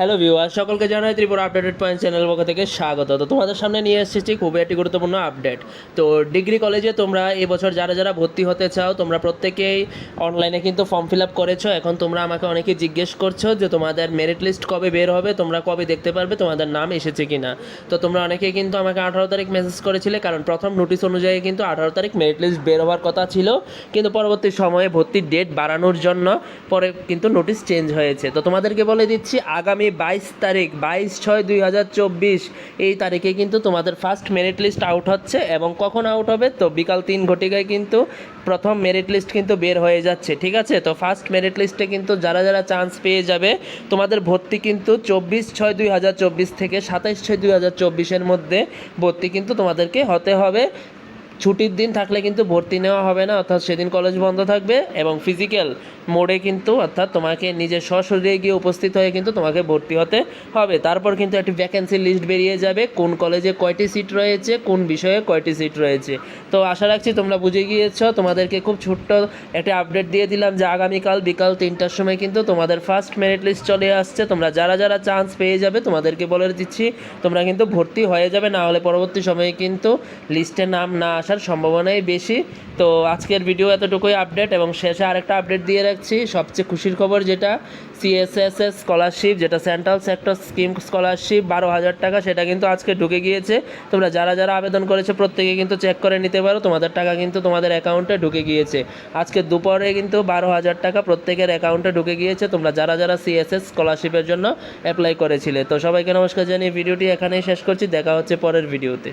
Hello viewer সকলকে জানাই Tripura updated point channel পক্ষ থেকে স্বাগত। তো তোমাদের সামনে নিয়ে এসেছি খুবই একটি গুরুত্বপূর্ণ আপডেট তো ডিগ্রি কলেজে তোমরা এবছর যারা যারা ভর্তি হতে চাও, তোমরা প্রত্যেকেই অনলাইনে কিন্তু ফর্ম ফিল আপ করেছ। এখন তোমরা আমাকে অনেকে জিজ্ঞেস করছ যে তোমাদের মেরিট লিস্ট কবে বের হবে, তোমরা কবে দেখতে পারবে, তোমাদের নাম এসেছে কি না তো তোমরা অনেকেই কিন্তু আমাকে আঠারো তারিখ মেসেজ করেছিলে, কারণ প্রথম নোটিশ অনুযায়ী কিন্তু আঠারো তারিখ মেরিট লিস্ট বের হওয়ার কথা ছিল। কিন্তু পরবর্তী সময়ে ভর্তির ডেট বাড়ানোর জন্য পরে কিন্তু নোটিশ চেঞ্জ হয়েছে। তো তোমাদেরকে বলে দিচ্ছি, আগামী বাইশ তারিখ, বাইশ ছয় দুই হাজার চব্বিশ। এই তারিখে কিন্তু তোমাদের ফার্স্ট মেরিট লিস্ট আউট হচ্ছে এবং কখন আউট হবে? তো বিকাল তিন ঘটিকায় কিন্তু প্রথম মেরিট লিস্ট কিন্তু বের হয়ে যাচ্ছে, ঠিক আছে? তো ফার্স্ট মেরিট লিস্টে কিন্তু যারা যারা চান্স পেয়ে যাবে, তোমাদের ভর্তি কিন্তু চব্বিশ ছয় দুই হাজার চব্বিশ থেকে সাতাইশ ছয় দুই হাজার চব্বিশের মধ্যে ভর্তি কিন্তু তোমাদেরকে হতে হবে। ছুটির দিন থাকলে কিন্তু ভর্তি নেওয়া হবে না, অর্থাৎ সেদিন কলেজ বন্ধ থাকবে এবং ফিজিক্যাল মোডে কিন্তু, অর্থাৎ তোমাকে নিজের সশরীরে গিয়ে উপস্থিত হয়ে কিন্তু তোমাকে ভর্তি হতে হবে। তারপর কিন্তু একটি ভ্যাকেন্সি লিস্ট বেরিয়ে যাবে, কোন কলেজে কয়টি সিট রয়েছে, কোন বিষয়ে কয়টি সিট রয়েছে। তো আশা রাখছি তোমরা বুঝে গিয়েছো, তোমাদেরকে খুব ছোট্ট একটা আপডেট দিয়ে দিলাম যে আগামীকাল বিকাল তিনটার সময় কিন্তু তোমাদের ফার্স্ট মেরিট লিস্ট চলে আসছে। তোমরা যারা যারা চান্স পেয়ে যাবে, তোমাদেরকে বলে দিচ্ছি, তোমরা কিন্তু ভর্তি হয়ে যাবে, না হলে পরবর্তী সময়ে কিন্তু লিস্টে নাম না আসার সম্ভাবনাই বেশি। তো আজকের ভিডিও এতটুকুই আপডেট এবং শেষে আরেকটা আপডেট দিয়ে রাখছি। সবচেয়ে খুশির খবর যেটা সিএসএসএস স্কলারশিপ যেটা সেন্ট্রাল সেক্টর স্কিম স্কলারশিপ বারো হাজার টাকা, সেটা কিন্তু আজকে ঢুকে গিয়েছে। তোমরা যারা যারা আবেদন করেছে, প্রত্যেকে কিন্তু চেক করে নিতে পারো। তোমাদের টাকা কিন্তু তোমাদের অ্যাকাউন্টে ঢুকে গিয়েছে। আজকে দুপুরে কিন্তু বারো হাজার টাকা প্রত্যেকের অ্যাকাউন্টে ঢুকে গিয়েছে। তোমরা যারা যারা সিএসএস স্কলারশিপের জন্য অ্যাপ্লাই করেছিলে। তো সবাইকে নমস্কার জানিয়ে ভিডিওটি এখানেই শেষ করছি। দেখা হচ্ছে পরের ভিডিওতে